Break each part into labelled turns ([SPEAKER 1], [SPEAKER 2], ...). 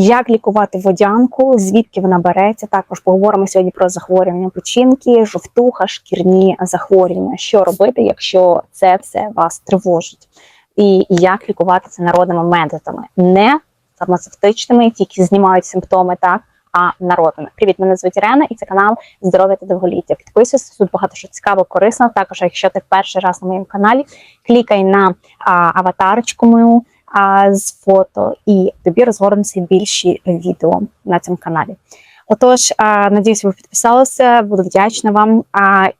[SPEAKER 1] Як лікувати водянку, звідки вона береться? Також поговоримо сьогодні про захворювання печінки, жовтуха, шкірні захворювання. Що робити, якщо це все вас тривожить? І як лікувати це народними методами, не фармацевтичними, які знімають симптоми, так а народними. Привіт, мене звуть Ірена, і це канал Здоров'я та довголіття. Підписуйся, тут багато що цікаво, корисно. Також, якщо ти перший раз на моєму каналі, клікай на а, аватарочку мою а, з фото, і тобі розгорнуться більші відео на цьому каналі. Отож, надіюсь, ви підписалися, буду вдячна вам.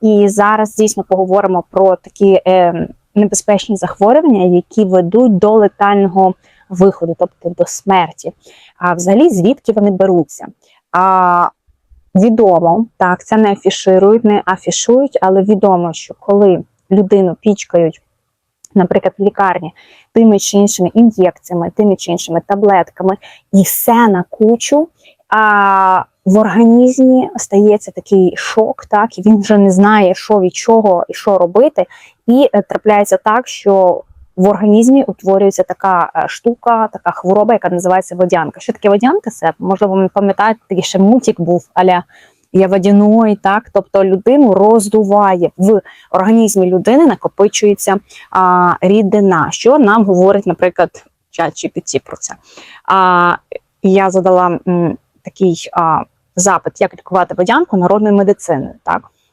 [SPEAKER 1] І зараз дійсно поговоримо про такі е, небезпечні захворювання, які ведуть до летального виходу, тобто до смерті. А взагалі, звідки вони беруться? А, Відомо, так, це не афіширують, не афішують, але відомо, що коли людину пічкають, наприклад, в лікарні тими чи іншими ін'єкціями, тими чи іншими таблетками, і все на кучу, а в організмі стається такий шок, так, і він вже не знає, що від чого і що робити. І е, трапляється так, що в організмі утворюється така е, штука, така хвороба, яка називається водянка. Що таке водянка? Це можливо, ви пам'ятаєте, такий ще мультик був аля я водяної, так тобто людину роздуває в організмі людини, накопичується а, рідина, що нам говорить, наприклад, чат GPT про це. А, Я задала м, такий а, запит, як лікувати водянку народною медициною.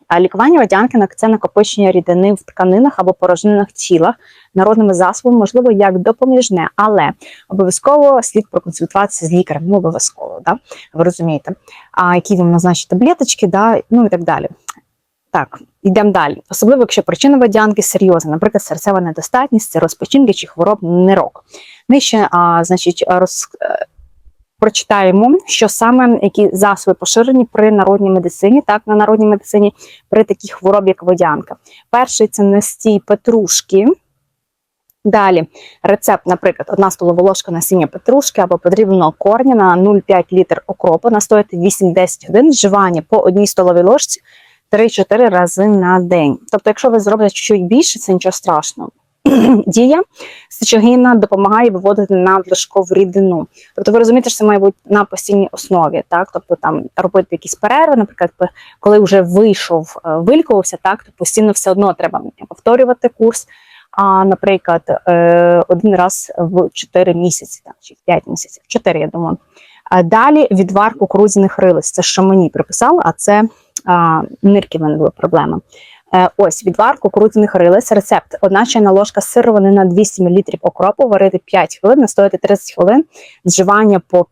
[SPEAKER 1] А лікування водянки це накопичення рідини в тканинах або порожнинах тіла народними засобами, можливо, як допоміжне, але обов'язково слід проконсультуватися з лікарем. Ну, обов'язково, да? ви розумієте, а які вам назначать таблеточки, да? ну і так далі. Так, йдемо далі. Особливо, якщо причина водянки серйозна, наприклад, серцева недостатність, це розпочинки чи хвороб нирок. Нижче, а, значить, роз, прочитаємо, що саме які засоби поширені при народній медицині, так на народній медицині при такій хворобі, як водянка. Перший це настій петрушки. Далі рецепт, наприклад, одна столова ложка насіння петрушки або потрібного корня на 0,5 літр окропу, настояти 8-10 годин, вживання по одній столовій ложці 3-4 рази на день. Тобто, якщо ви зробите чуть більше, це нічого страшного. Дія сечогінна допомагає виводити надлишкову рідину. Тобто, ви розумієте, що це має бути на постійній основі, так? Тобто там робити якісь перерви, наприклад, коли вже вийшов, е, вилікувався, так то постійно все одно треба повторювати курс. А, наприклад, е, один раз в 4 місяці, так, чи в 5 місяців, 4, я думаю. Далі відвар кукурудзяних рилиць. Це що мені приписали, а це а, нирки. Е, ось відвар кукурудзяних рилиць. Рецепт: одна чайна ложка сировини на 200 мл окропу, варити 5 хвилин, настояти 30 хвилин, зживання по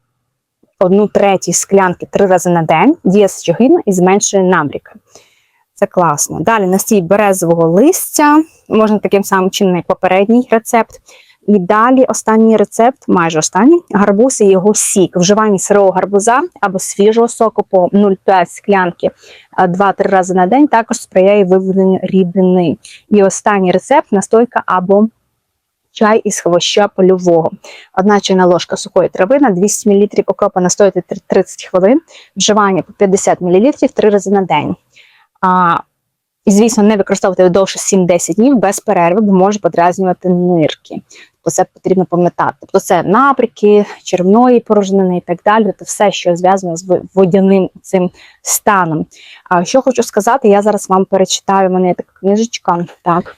[SPEAKER 1] одну третій склянки три рази на день, діє щогідно і зменшує набріки. Це класно. Далі настій березового листя, можна таким самим чином, як попередній рецепт. І далі останній рецепт, майже останній, гарбуз і його сік. Вживання сирого гарбуза або свіжого соку по 0,5 склянки 2-3 рази на день також сприяє виведенню рідини. І останній рецепт настойка або чай із хвоща польового. Одна чайна ложка сухої трави на 200 мл окропа настояти 30 хвилин, вживання по 50 мл 3 рази на день. І, звісно, не використовувати довше 7-10 днів без перерви, бо може подразнювати нирки. Тобто це потрібно пам'ятати. Тобто це напряки, червної порожнини і так далі. Це все, що зв'язано з водяним цим станом. А що хочу сказати, я зараз вам перечитаю, в мене така книжечка. так.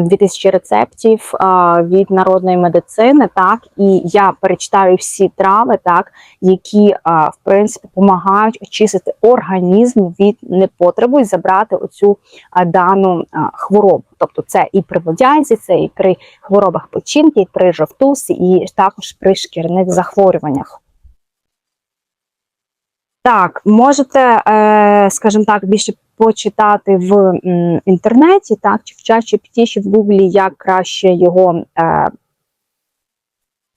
[SPEAKER 1] 2000 рецептів від народної медицини, так і я перечитаю всі трави, так які в принципі допомагають очистити організм від непотребу і забрати оцю дану хворобу. Тобто, це і при водянці, це і при хворобах печінки, і при жовтусі, і також при шкірних захворюваннях. Так, можете, е, скажімо так, більше почитати в інтернеті, так, чи в чаті чи в Гуглі, як краще його е,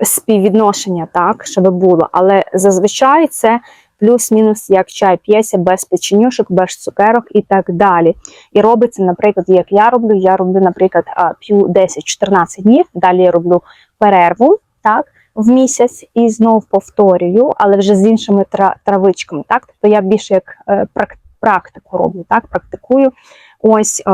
[SPEAKER 1] співвідношення, так, щоб було. Але зазвичай це плюс-мінус як чай п'ється без печенюшок, без цукерок і так далі. І робиться, наприклад, як я роблю, я роблю, наприклад, п'ю 10-14 днів, далі я роблю перерву. так, в місяць і знов повторюю, але вже з іншими травичками. Так, тобто я більше як е, практику роблю, так, практикую. Ось е,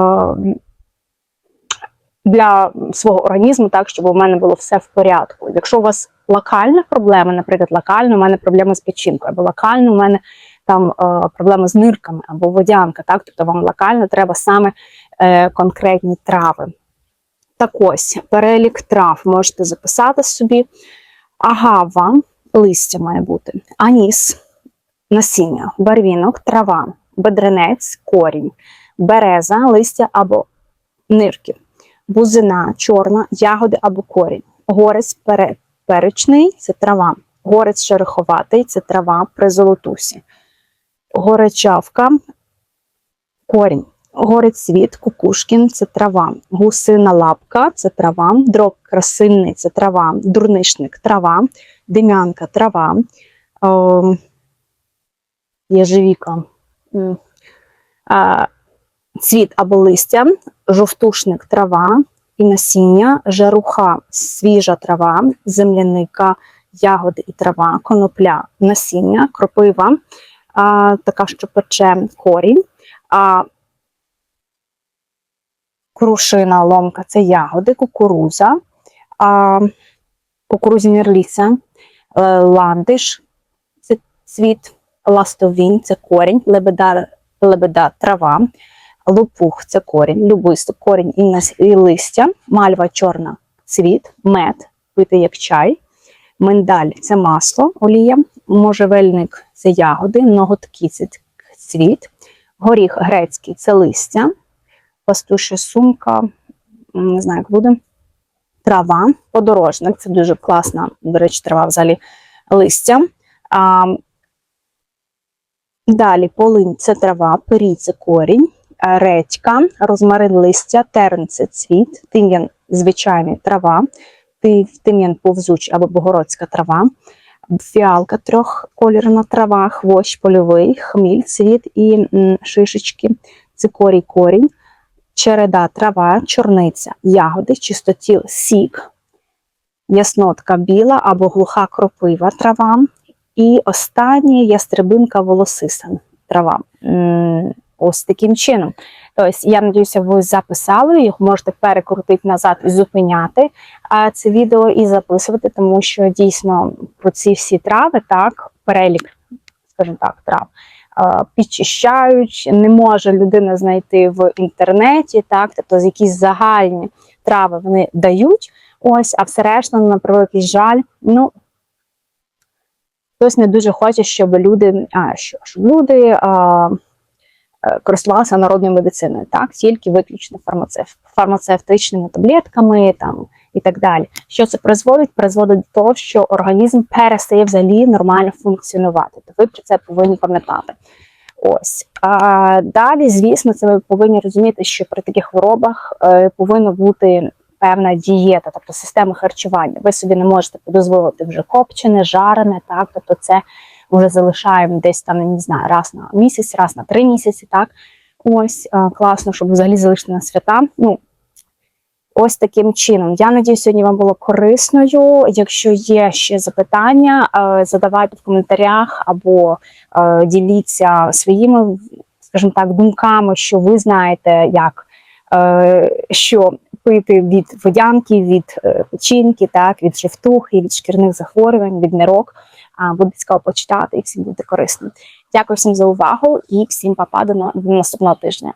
[SPEAKER 1] для свого організму, так щоб у мене було все в порядку. Якщо у вас локальна проблема, наприклад, локально у мене проблема з печінкою, або локально у мене там е, проблема з нирками або водянка, так тобто вам локально треба саме е, конкретні трави. Так ось, перелік трав можете записати собі. Агава, листя має бути, аніс, насіння, барвінок, трава, бедренець, корінь, береза, листя або нирки, бузина, чорна, ягоди або корінь, горець пере, перечний це трава, горець шероховатий це трава при золотусі, горечавка, корінь. Горець світ, кукушкін це трава, гусина лапка це трава, дроб красильний це трава, дурнишник трава, дим'янка трава, е, єжевіка, цвіт або листя, жовтушник трава і насіння, жаруха, свіжа трава, земляника, ягоди і трава, конопля, насіння, кропива, е, така, що пече корінь. А крушина, ломка це ягоди, кукуруза, а, кукурузяні рліця, е, ландиш це цвіт, ластовінь це корінь, лебеда, лебеда трава, лопух це корінь, любисток, корінь і, нас, і листя, мальва чорна цвіт, мед, пити як чай, миндаль це масло, олія, можжевельник це ягоди, ноготки це цвіт, горіх грецький це листя пастуща сумка, не знаю, як буде. Трава, подорожник це дуже класна, до речі, трава взагалі листя. Далі полинь це трава, пирій це корінь, редька, розмарин листя, терн це цвіт, тим'ян звичайний трава, тим'ян повзуч або богородська трава, фіалка трьохколірна трава, хвощ польовий, хміль, цвіт і шишечки, цикорій корінь череда, трава, чорниця, ягоди, чистотіл, сік, яснотка біла або глуха кропива трава. І останнє ястребинка волосиса трава. Ось таким чином. Тобто, я надіюся, ви записали, їх можете перекрутити назад і зупиняти це відео і записувати, тому що дійсно про ці всі трави, так, перелік, скажімо так, трав підчищають, не може людина знайти в інтернеті, так, тобто якісь загальні трави вони дають, ось, а все решта, на превеликий жаль, ну, хтось не дуже хоче, щоб люди, а, що, щоб люди а, е, користувалися народною медициною, так, тільки виключно фармацев, фармацевтичними таблетками там, і так далі. Що це призводить? Призводить до того, що організм перестає взагалі нормально функціонувати. То ви про це повинні пам'ятати. Ось а далі, звісно, це ви повинні розуміти, що при таких хворобах е, повинна бути певна дієта, тобто система харчування. Ви собі не можете дозволити вже копчене, жарене, так тобто це вже залишаємо десь там, не знаю, раз на місяць, раз на три місяці. Так ось е, класно, щоб взагалі залишити на свята. Ну Ось таким чином. Я надію, сьогодні вам було корисною. Якщо є ще запитання, е, задавайте в коментарях або е, діліться своїми, скажімо так, думками, що ви знаєте, як що пити від водянки, від е, печінки, так, від жовтухи, від шкірних захворювань, від нирок. Буде цікаво почитати і всім буде корисно. Дякую всім за увагу і всім папа до наступного тижня.